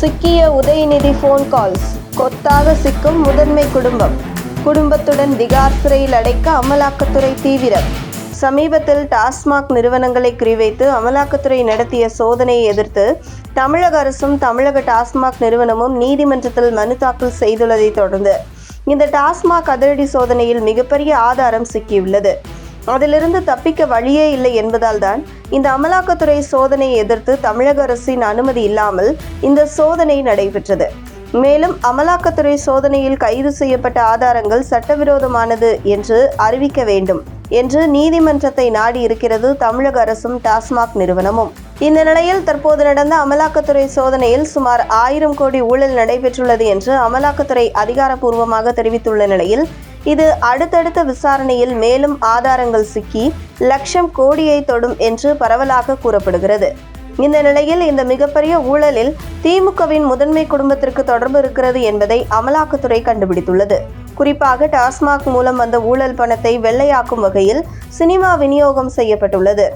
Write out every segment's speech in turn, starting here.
சிக்கிய Udhayanidhi phone calls கொத்தாக சிக்கும் முதன்மை குடும்பம். குடும்பத்துடன் திகார் சிறையில் அடைக்க அமலாக்கத்துறை தீவிரம். சமீபத்தில் டாஸ்மாக் நிறுவனங்களை குறிவைத்து அமலாக்கத்துறை நடத்திய சோதனையை எதிர்த்து தமிழக அரசும் தமிழக டாஸ்மாக் நிறுவனமும் நீதிமன்றத்தில் மனு தாக்கல் செய்துள்ளதை தொடர்ந்து இந்த டாஸ்மாக் அதிரடி சோதனையில் மிகப்பெரிய ஆதாரம் சிக்கியுள்ளது. அதிலிருந்து தப்பிக்க வழியே இல்லை என்பதால் தான் இந்த அமலாக்கத்துறை சோதனையை எதிர்த்து தமிழக அரசின் அனுமதி இல்லாமல் இந்த சோதனை நடைபெற்றது. மேலும் அமலாக்கத்துறை சோதனையில் கைது செய்யப்பட்ட ஆதாரங்கள் சட்டவிரோதமானது என்று அறிவிக்க வேண்டும் என்று நீதிமன்றத்தை நாடி இருக்கிறது தமிழக அரசும் டாஸ்மாக் நிறுவனமும். இந்த நிலையில் தற்போது நடந்த அமலாக்கத்துறை சோதனையில் சுமார் ஆயிரம் கோடி ஊழல் நடைபெற்றுள்ளது என்று அமலாக்கத்துறை அதிகாரப்பூர்வமாக தெரிவித்துள்ள நிலையில் இது அடுத்தடுத்த விசாரணையில் மேலும் ஆதாரங்கள் சிக்கி லட்சம் கோடியை தொடும் என்று பரவலாக கூறப்படுகிறது. இந்த நிலையில் இந்த மிகப்பெரிய ஊழலில் திமுகவின் முதன்மை குடும்பத்திற்கு தொடர்பு இருக்கிறது என்பதை அமலாக்கத்துறை கண்டுபிடித்துள்ளது. குறிப்பாக டாஸ்மாக் மூலம் வந்த ஊழல் பணத்தை வெள்ளையாக்கும் வகையில் சினிமா விநியோகம் செய்யப்பட்டுள்ளது.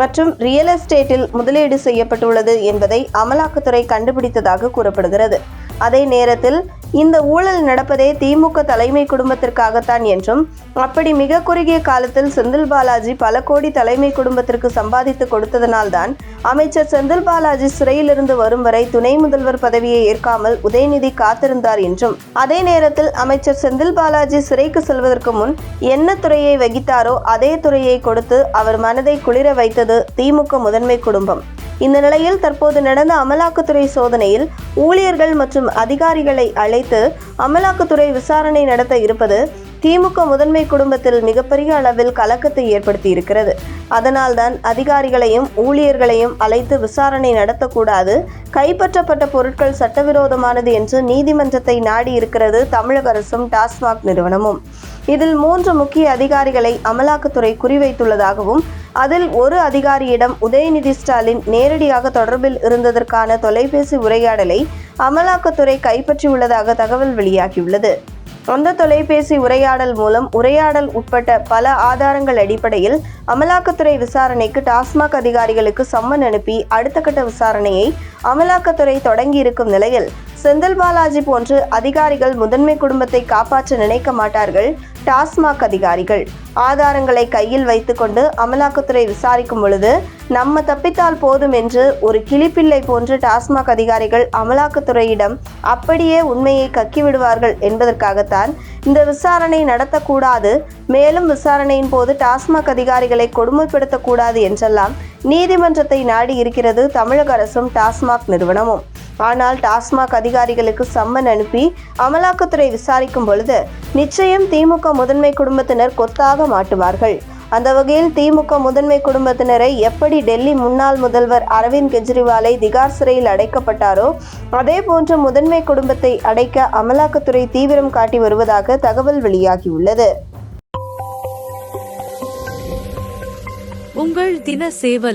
மற்றும் ரியல் எஸ்டேட்டில் முதலீடு செய்யப்பட்டுள்ளது என்பதை அமலாக்கத்துறை கண்டுபிடித்ததாக கூறப்படுகிறது. அதே நேரத்தில் இந்த ஊழல் நடப்பதே திமுக தலைமை குடும்பத்திற்காகத்தான் என்றும் அப்படி மிக குறுகிய காலத்தில் செந்தில் பாலாஜி பல கோடி தலைமை குடும்பத்திற்கு சம்பாதித்து கொடுத்ததனால்தான் அமைச்சர் செந்தில் பாலாஜி சிறையிலிருந்து வரும் வரை துணை முதல்வர் பதவியை ஏற்காமல் உதயநிதி காத்திருந்தார் என்றும் அதே நேரத்தில் அமைச்சர் செந்தில் பாலாஜி சிறைக்கு செல்வதற்கு முன் என்ன துறையை வகித்தாரோ அதே துறையை கொடுத்து அவர் மனதை குளிர வைத்தது திமுக முதன்மை குடும்பம். இந்த நிலையில் தற்போது நடந்த அமலாக்கத்துறை சோதனையில் ஊழியர்கள் மற்றும் அதிகாரிகளை அழைத்து அமலாக்கத்துறை விசாரணை நடத்த இருப்பது திமுக முதன்மை குடும்பத்தில் மிகப்பெரிய அளவில் கலக்கத்தை ஏற்படுத்தி இருக்கிறது அதனால்தான் அதிகாரிகளையும் ஊழியர்களையும் அழைத்து விசாரணை நடத்தக்கூடாது கைப்பற்றப்பட்ட பொருட்கள் சட்டவிரோதமானது என்று நீதிமன்றத்தை நாடி இருக்கிறது தமிழக அரசும் டாஸ்மாக் நிறுவனமும். இதில் மூன்று முக்கிய அதிகாரிகளை அமலாக்கத்துறை குறிவைத்துள்ளதாகவும் அதில் ஒரு அதிகாரியிடம் உதயநிதி ஸ்டாலின் நேரடியாக தொடர்பில் இருந்ததற்கான தொலைபேசி உரையாடலை அமலாக்கத்துறை கைப்பற்றியுள்ளதாக தகவல் வெளியாகியுள்ளது. அந்த தொலைபேசி உரையாடல் மூலம் உரையாடல் உட்பட்ட பல ஆதாரங்கள் அடிப்படையில் அமலாக்கத்துறை விசாரணைக்கு டாஸ்மாக் அதிகாரிகளுக்கு சம்மன் அனுப்பி அடுத்த கட்ட விசாரணையை அமலாக்கத்துறை தொடங்கியிருக்கும் நிலையில் செந்தில் பாலாஜி போன்று அதிகாரிகள் முதன்மை குடும்பத்தை காப்பாற்ற நினைக்க மாட்டார்கள். டாஸ்மாக் அதிகாரிகள். ஆதாரங்களை கையில் வைத்துக்கொண்டு அமலாக்கத்துறை விசாரிக்கும் பொழுது நம்ம தப்பித்தால் போதும் என்று ஒரு கிளிப்பிள்ளை போன்று டாஸ்மாக் அதிகாரிகள் அமலாக்கத்துறையிடம் அப்படியே உண்மையை கக்கி விடுவார்கள் என்பதற்காகத்தான் இந்த விசாரணை நடத்தக்கூடாது. மேலும் விசாரணையின் போது டாஸ்மாக் அதிகாரிகளை கொடுமைப்படுத்தக்கூடாது என்றெல்லாம் நீதிமன்றத்தை நாடி இருக்கிறது தமிழக அரசும் டாஸ்மாக் நிறுவனமும். ஆனால் டாஸ்மாக் அதிகாரிகளுக்கு சம்மன் அனுப்பி அமலாக்கத்துறை விசாரிக்கும் பொழுது நிச்சயம் திமுக முதன்மை குடும்பத்தினர் கொத்தாக மாட்டுவார்கள். அந்த வகையில் திமுக முதன்மை குடும்பத்தினரை எப்படி டெல்லி முன்னாள் முதல்வர் அரவிந்த் கெஜ்ரிவாலை திகார் சிறையில் அடைக்கப்பட்டாரோ அதே போன்று முதன்மை குடும்பத்தை அடைக்க அமலாக்கத்துறை தீவிரம் காட்டி வருவதாக தகவல் வெளியாகியுள்ளது. உங்கள் தின சேவல்